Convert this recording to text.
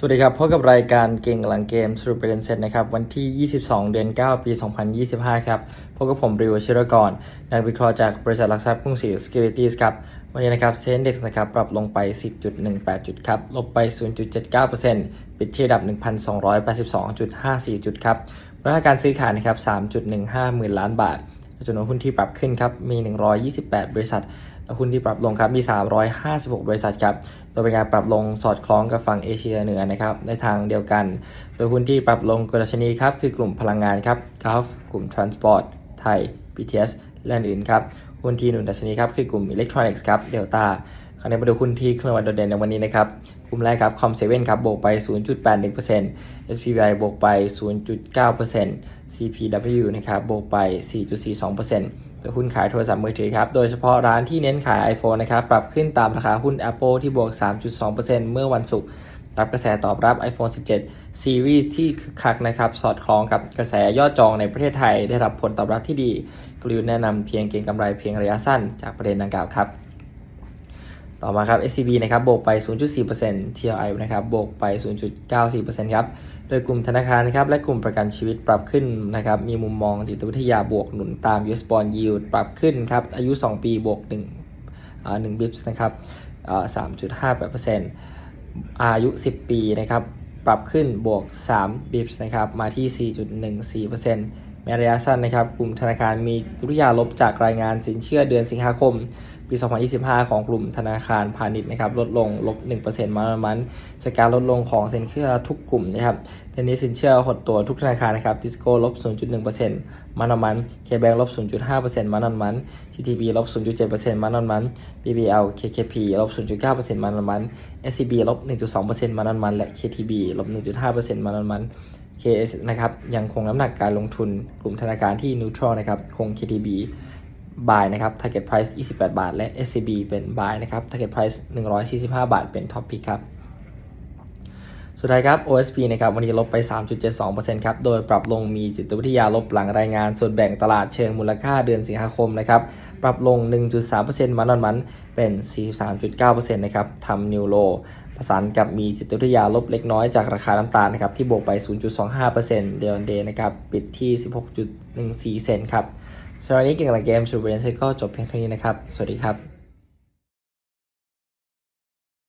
สวัสดีครับพบกับรายการเก่งหลังเกมสรุปประเด็นเสร็จนะครับ วันที่ 22 เดือน 9 ปี 2025 ครับพบกับผมริวชิรกร นักวิเคราะห์จากบริษัทหลักทรัพย์กรุงศรี Securities ครับ วันนี้นะครับเซ็นดี x นะครับ ปรับลงไป 10.18 จุดครับ ลบไป 0.79%ปิดที่ระดับ 1,282.54 จุดครับมูลค่าการซื้อขายนะครับ 3.15 หมื่นล้านบาทจำนวนหุ้นที่ปรับขึ้นครับมี 128 บริษัท หุ้นที่ปรับลงครับมี 356 บริษัทครับโดยเป็นการปรับลงสอดคล้องกับฝั่งเอเชียเหนือนะครับในทางเดียวกัน โดยหุ้นที่ปรับลงกดัชนีครับคือกลุ่มพลังงานครับ Gulf กลุ่ม Transport ไทย BTS และอื่นครับหุ้นที่หนุนดัชนีครับคือกลุ่ม Electronics ครับ Delta คราวนี้มาดูหุ้นที่เคลื่อนไหวโดดเด่นในวันนี้นะครับกลุ่มแรกครับ Com7 ครับบวกไป 0.81% SPY บวกไป 0.9% CPW นะครับบวกไป 4.42% ตัวหุ้นขายโทรศัพท์มือถือครับ โดยเฉพาะร้านที่เน้นขาย iPhone นะครับ ปรับขึ้นตามราคาหุ้น Apple ที่บวก 3.2%เมื่อวันศุกร์ รับกระแสตอบรับ iPhone 17 Series ที่คึกคักนะครับ สอดคล้องกับกระแสยอดจองในประเทศไทย ได้รับผลตอบรับที่ดี กลยุทธ์แนะนำเพียงเก็งกำไรเพียงระยะสั้นจากประเด็นดังกล่าวครับ ต่อมาครับ SCB นะครับ บวกไป 0.4% TLI นะครับ บวกไป 0.94%ครับ โดยกลุ่มธนาคารนะครับ และกลุ่มประกันชีวิตปรับขึ้นนะครับ มีมุมมองจิตวิทยาบวกหนุนตาม US Bond Yield ปรับขึ้นครับ อายุ 2 ปีบวก1อ่า1 bips นะครับอ่า3.58%อายุ 10 ปีนะครับ ปรับขึ้นบวก3 bips นะครับ มาที่ 4.14%แม้ระยะสั้นนะครับ กลุ่มธนาคารมีจิตวิทยาลบจากรายงานสินเชื่อเดือนสิงหาคม ปี 2025 ของกลุ่มธนาคารพาณิชย์นะครับลดลงลบ 1%มาประมันจากการลดลงของสินเชื่อทุกกลุ่มนะครับในนี้สินเชื่อหดตัวทุกธนาคารนะครับดิสโก้ลบ 0.1%มันมันเคแบงลบ 0.5%มันมัน TTB ลบ 0.7%มันมัน BBL KKP ลบ 0.9%มันมัน SCB ลบ 1.2%มันมัน และ KTB ลบ 1.5%มันมัน KS นะครับยังคงน้ำหนักการลงทุนกลุ่มธนาคารที่ neutral นะครับคง KTB buy นะครับ target price 28 บาท และ SCB เป็น buy นะครับ target price 145 บาท เป็น top pick ครับ สุดท้ายครับ OSP นะครับ วันนี้ลบไป 3.72%ครับ โดยปรับลงมีจิตวิทยาลบหลังรายงาน ส่วนแบ่งตลาดเชิงมูลค่าเดือนสิงหาคมนะครับ ปรับลง 1.3%มันนอนมัน เป็น 43.9%นะครับ ทำนิวโลประสานกับมีจิตวิทยาลบเล็กน้อยจากราคาน้ำตาลนะครับ ที่บวกไป 0.25%เดือนเดย์นะครับ ปิดที่ 16.14 เซนต์ครับ สำหรับวันนี้เกี่ยวกับเกมสุดเรนเซก็จบเพียงเท่านี้นะครับ สวัสดีครับ